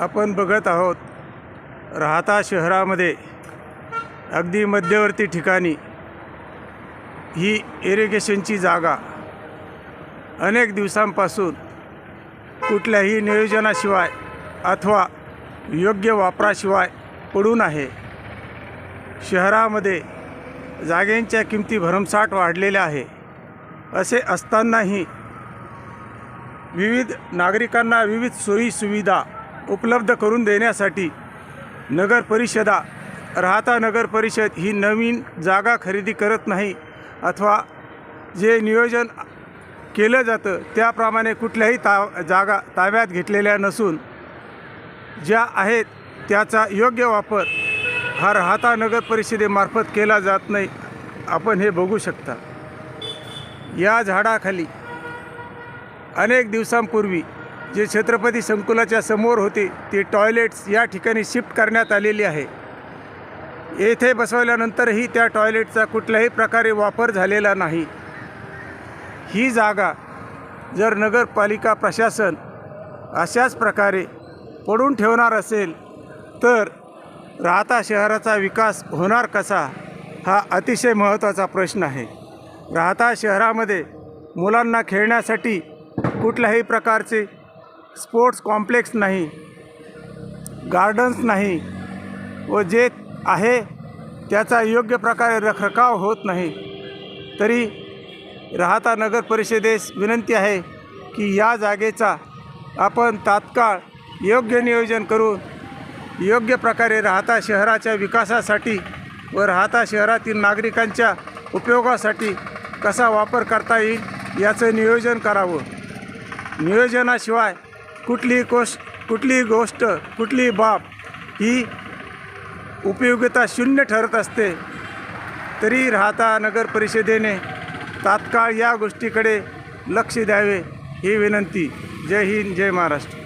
आपण बघत आहोत राहता शहरामध्ये अगदी मध्यवर्ती ठिकाणी ही इरिगेशनची जागा. अनेक दिवसांपासून कुठल्याही नियोजनाशिवाय अथवा योग्य वापराशिवाय पडून आहे. शहरामध्ये जागेंच्या किमती भरमसाठ वाढलेल्या आहे. असे असतानाही विविध नागरिकांना विविध सोयी सुविधा उपलब्ध करून देण्यासाठी नगर परिषदा राहता नगर परिषद ही नवीन जागा खरेदी करत नाही अथवा जे नियोजन केलं जातं त्याप्रमाणे कुठल्याही ता जागा ताब्यात घेतलेल्या नसून ज्या आहेत त्याचा योग्य वापर हा राहता नगर परिषदेमार्फत केला जात नाही आपण हे बघू शकता. या झाडाखाली अनेक दिवसांपूर्वी जे छत्रपती संकुलाच्या समोर होते ती टॉयलेट्स या ठिकाणी शिफ्ट करण्यात आलेली आहे. येथे बसवल्यानंतरही त्या टॉयलेटचा कुठल्याही प्रकारे वापर झालेला नाही. ही जागा जर नगरपालिका प्रशासन अशाच प्रकारे पडून ठेवणार असेल तर राहता शहराचा विकास होणार कसा हा अतिशय महत्त्वाचा प्रश्न आहे. राहता शहरामध्ये मुलांना खेळण्यासाठी कुठल्याही प्रकारचे स्पोर्ट्स कॉम्प्लेक्स नाही गार्डन्स नाही व जे आहे त्याचा योग्य प्रकारे रखरखाव होत नाही. तरी राहता नगर परिषदेस विनंती आहे की या जागेचा आपण तात्काळ योग्य नियोजन करून योग्य प्रकारे राहता शहराच्या विकासासाठी व राहता शहरातील नागरिकांच्या उपयोगासाठी कसा वापर करता येईल याचं नियोजन करावं. नियोजनाशिवाय कुठलीही गोष्ट कुठलीही गोष्ट कुठलीही बाब ही उपयोगिता शून्य ठरत असते तरी राहता नगर परिषदेने तात्काळ या गोष्टीकडे लक्ष द्यावे ही विनंती. जय हिंद जय महाराष्ट्र.